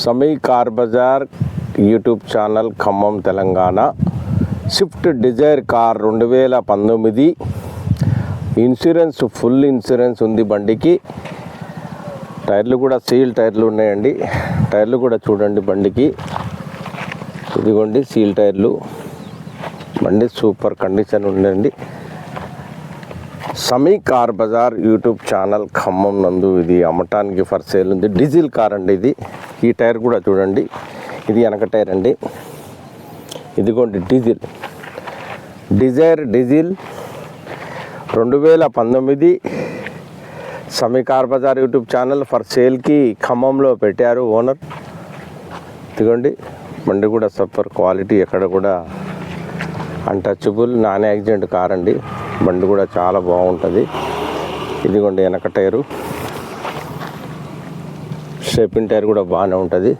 Sami car Bazar YouTube channel Khammam Telangana. Swift Dzire car రెండు వేల పంతొమ్మిది. Insurance full insurance ఉంది బండికి. టైర్లు కూడా సీల్ టైర్లు ఉన్నాయండి. టైర్లు కూడా చూడండి బండికి. ఇదిగోండి సీల్ టైర్లు. బండి సూపర్ కండిషన్ ఉందండి. Sami car Bazar YouTube channel Khammam నందు ఇది అమ్మటానికి ఫర్ సేల్ ఉంది. డీజిల్ కార్ అండి ఇది. ఈ టైర్ కూడా చూడండి. ఇది వెనక టైర్ అండి. ఇదిగోండి డీజిల్. డిజైర్ డీజిల్ రెండు వేల పంతొమ్మిది Sami car Bazar YouTube channel for సేల్కి ఖమ్మంలో పెట్టారు ఓనర్. ఇదిగోండి బండి కూడా సూపర్ క్వాలిటీ ఎక్కడ కూడా అన్టచబుల్ నాన్ యాక్సిడెంట్ కార్ అండి. బండి కూడా చాలా బాగుంటుంది. ఇదిగోండి వెనక టైరు. షేపింగ్ టైర్ కూడా బాగానే ఉంటుంది.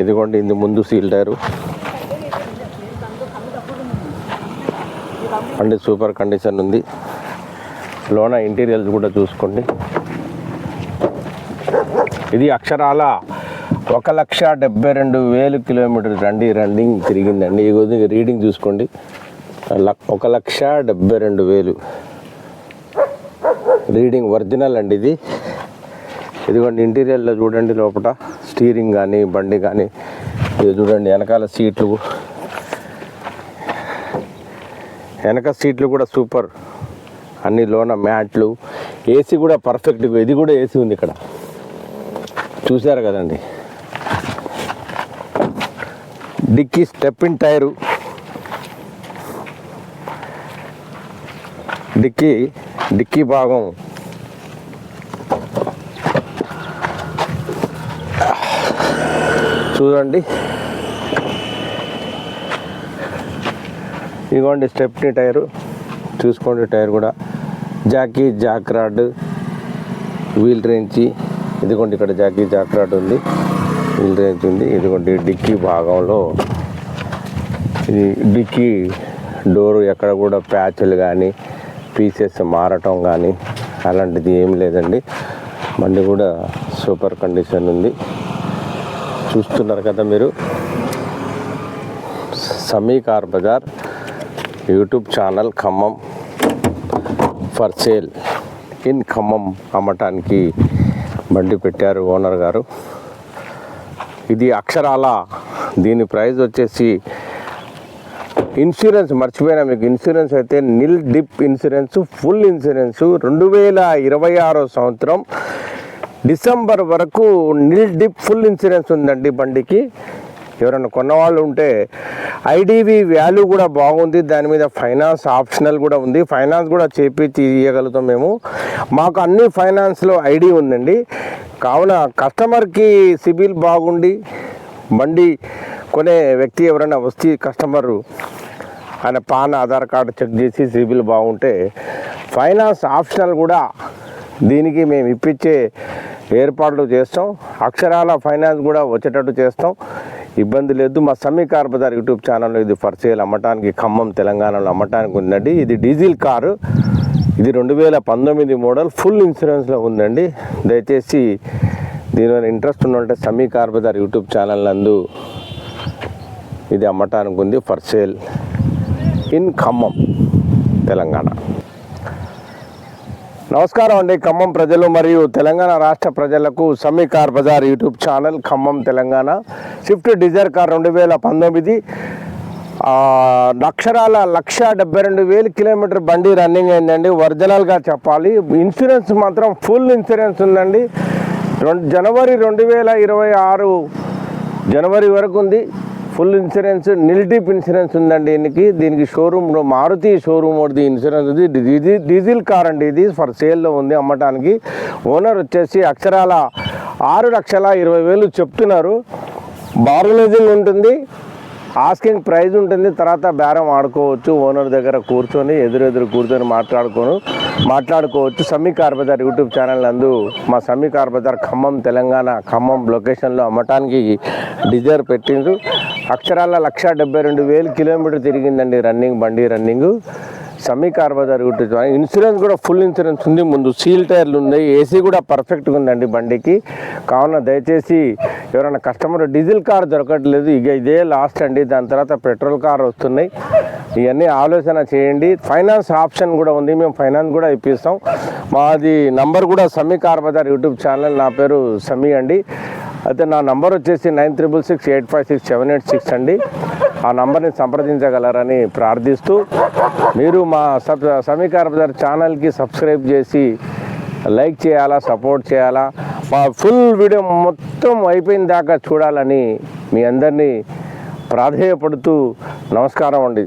ఎందుకంటే ఇది ముందు సీల్ టైరు. బండి సూపర్ కండిషన్ ఉంది. లోన ఇంటీరియర్స్ కూడా చూసుకోండి. ఇది అక్షరాల? ఒక లక్ష డెబ్బై రెండు వేలు కిలోమీటర్ రండి రన్నింగ్ తిరిగిందండి. ఈ రీడింగ్ చూసుకోండి. ఒక లక్ష డెబ్బై రెండు వేలు. రీడింగ్ ఒరిజినల్ అండి ఇది. ఇదిగోండి ఇంటీరియర్లో చూడండి లోపల స్టీరింగ్ కానీ బండి కానీ ఇది చూడండి వెనకాల సీట్లు. వెనక సీట్లు కూడా సూపర్. అన్ని లోన మ్యాట్లు. ఏసీ కూడా పర్ఫెక్ట్గా ఇది కూడా ఏసీ ఉంది ఇక్కడ. చూశారు కదండి. Dicky stepney tyre. Dicky dicky భాగం. చూడండి. ఇదిగోండి స్టెప్నీ టైరు. చూసుకోండి టైర్ కూడా. Jackie jack rod wheel wrench ఇదిగోండి ఇక్కడ జాకీ జాక్ రాడ్ ఉంది. వీల్ రేంజ్ ఉంది. ఇదిగోండి డిక్కీ భాగంలో. ఇది డిక్కీ డోరు ఎక్కడ కూడా ప్యాచ్లు కానీ పీసెస్ మారటం కానీ అలాంటిది ఏమి లేదండి. బండి కూడా సూపర్ కండిషన్ ఉంది. చూస్తున్నారు కదా మీరు. Sami car Bazar YouTube channel Khammam. For sale in Khammam అమ్మటానికి బండి పెట్టారు ఓనర్ గారు. ఇది అక్షరాల. దీని ప్రైస్ వచ్చేసి ఇన్సూరెన్స్ మర్చిపోయినా మీకు ఇన్సూరెన్స్ అయితే nil dip insurance full insurance రెండు వేల ఇరవై ఆరో సంవత్సరం డిసెంబర్ వరకు నిల్ డిప్ ఫుల్ ఇన్సూరెన్స్ ఉందండి బండికి. ఎవరైనా కొన్నవాళ్ళు ఉంటే ఐడివి వాల్యూ కూడా బాగుంది. దాని మీద ఫైనాన్స్ ఆప్షనల్ కూడా ఉంది. ఫైనాన్స్ కూడా చేపించి ఇవ్వగలుగుతాం మేము. మాకు అన్ని ఫైనాన్స్లో ఐడి ఉందండి. కావున కస్టమర్కి సిబిల్ బాగుండి బండి కొనే వ్యక్తి ఎవరైనా వస్తే కస్టమరు ఆయన పాన్ ఆధార్ కార్డు చెక్ చేసి సిబిల్ బాగుంటే ఫైనాన్స్ ఆప్షనల్ కూడా దీనికి మేము ఇప్పించే ఏర్పాట్లు చేస్తాం. అక్షరాల ఫైనాన్స్ కూడా వచ్చేటట్టు చేస్తాం. ఇబ్బంది లేదు. మా సమీ కార్ బజార్ యూట్యూబ్ ఛానల్లో ఇది ఫర్ సేల్ అమ్మటానికి ఖమ్మం తెలంగాణలో అమ్మటానికి ఉందండి. ఇది డీజిల్ కారు. ఇది రెండు వేల పంతొమ్మిది మోడల్. ఫుల్ ఇన్సూరెన్స్లో ఉందండి. దయచేసి దీనివల్ల ఇంట్రెస్ట్ ఉన్నట్టే Sami car bazaar YouTube channel నందు ఇది అమ్మటానికి ఉంది. For sale. In Khammam Telangana. నమస్కారం అండి. ఖమ్మం ప్రజలు మరియు తెలంగాణ రాష్ట్ర ప్రజలకు Sami car Bazar YouTube channel Khammam Telangana. Swift Dzire car రెండు వేల పంతొమ్మిది. అక్షరాల లక్ష డెబ్బై రెండు వేలు కిలోమీటర్ బండి రన్నింగ్ అయిందండి. ఒరిజినల్గా చెప్పాలి. ఇన్సూరెన్స్ మాత్రం ఫుల్ ఇన్సూరెన్స్ ఉందండి. రెండు జనవరి రెండు వేల ఇరవై ఆరు జనవరి వరకు ఉంది. ఫుల్ ఇన్సూరెన్స్ నిల్టీప్ ఇన్సూరెన్స్ ఉందండి దీనికి. దీనికి షోరూమ్లో మారుతి షోరూమ్ ఒకటి ఇన్సూరెన్స్ ఉంది. డీజిల్ డీజిల్ కార్ అండి ఇది. ఫర్ సేల్లో ఉంది అమ్మటానికి. ఓనర్ వచ్చేసి అక్షరాల ఆరు లక్షల ఇరవై వేలు చెప్తున్నారు. బార్గనైజింగ్ ఉంటుంది. ఆస్కింగ్ ప్రైజ్ ఉంటుంది. తర్వాత బేరం ఆడుకోవచ్చు. ఓనర్ దగ్గర కూర్చొని ఎదురెదురు కూర్చొని మాట్లాడుకోను మాట్లాడుకోవచ్చు. సమ్మి కార్బజార్ యూట్యూబ్ ఛానల్ నందు మా సమ్మి కార్బజార్ ఖమ్మం తెలంగాణ ఖమ్మం లొకేషన్లో అమ్మటానికి డిజైర్ పెట్టిండ్రు. అక్షరాల లక్ష డెబ్బై రెండు వేలు కిలోమీటర్ తిరిగిందండి రన్నింగ్ బండి running. Sami car YouTube insurance కూడా ఫుల్ ఇన్సూరెన్స్ ఉంది ముందు. సీల్ టైర్లు ఉన్నాయి. ఏసీ కూడా పర్ఫెక్ట్గా ఉందండి బండికి. కావున దయచేసి ఎవరైనా కస్టమర్ డీజిల్ కార్ దొరకట్లేదు. ఇక ఇదే లాస్ట్ అండి. దాని తర్వాత పెట్రోల్ కార్ వస్తున్నాయి. ఇవన్నీ ఆలోచన చేయండి. ఫైనాన్స్ ఆప్షన్ కూడా ఉంది. మేము ఫైనాన్స్ కూడా ఇప్పిస్తాం. మాది నంబర్ కూడా సమీ కార్ యూట్యూబ్ ఛానల్. నా పేరు సమీ అండి. అయితే నా నంబర్ వచ్చేసి nine triple six eight five six seven eight six అండి. ఆ నంబర్ని సంప్రదించగలరని ప్రార్థిస్తూ మీరు మా సబ్ సమీకార బజార్ ఛానల్కి సబ్స్క్రైబ్ చేసి లైక్ చేయాలా సపోర్ట్ చేయాలా మా ఫుల్ వీడియో మొత్తం అయిపోయిన దాకా చూడాలని మీ అందరినీ ప్రాధేయపడుతూ నమస్కారం అండి.